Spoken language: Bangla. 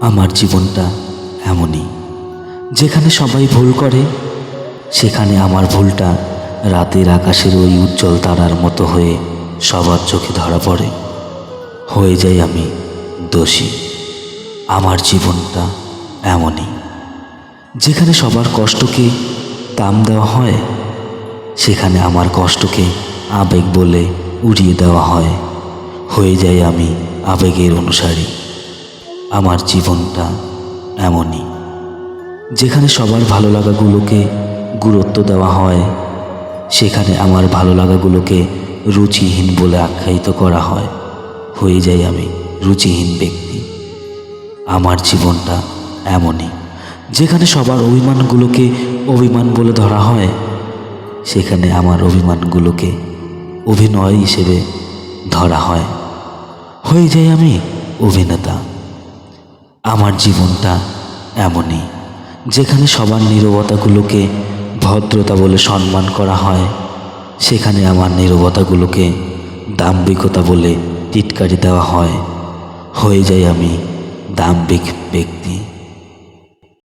আমার জীবনটা এমনই। যেখানে সবাই ভুল করে, সেখানে আমার ভুলটা রাতের আকাশের ওই উজ্জ্বল তারার মতো হয়ে সবার চোখে ধরা পড়ে। হয়ে যাই আমি দোষী। আমার জীবনটা এমনই। যেখানে সবার কষ্টকে দাম দেওয়া হয়, সেখানে আমার কষ্টকে আবেগ বলে উড়িয়ে দেওয়া হয়। হয়ে যাই আমি আবেগের অনুসারী। আমার জীবনটা এমনই, যেখানে সবার ভালো লাগাগুলোকে গুরুত্ব দেওয়া হয়, সেখানে আমার ভালো লাগাগুলোকে রুচিহীন বলে আখ্যায়িত করা হয়। হয়ে যাই আমি রুচিহীন ব্যক্তি। আমার জীবনটা এমনই, যেখানে সবার অভিমানগুলোকে অভিমান বলে ধরা হয়, সেখানে আমার অভিমানগুলোকে অভিনয় হিসেবে ধরা হয়। হয়ে যাই আমি অভিনেতা। আমার জীবনটা এমনই, যেখানে সবার নিরবতাগুলোকে ভদ্রতা বলে সম্মান করা হয়, সেখানে আমার নিরবতাগুলোকে দাম্ভিকতা বলে টিটকারি দেওয়া হয়। হয়ে যাই আমি দাম্ভিক ব্যক্তি।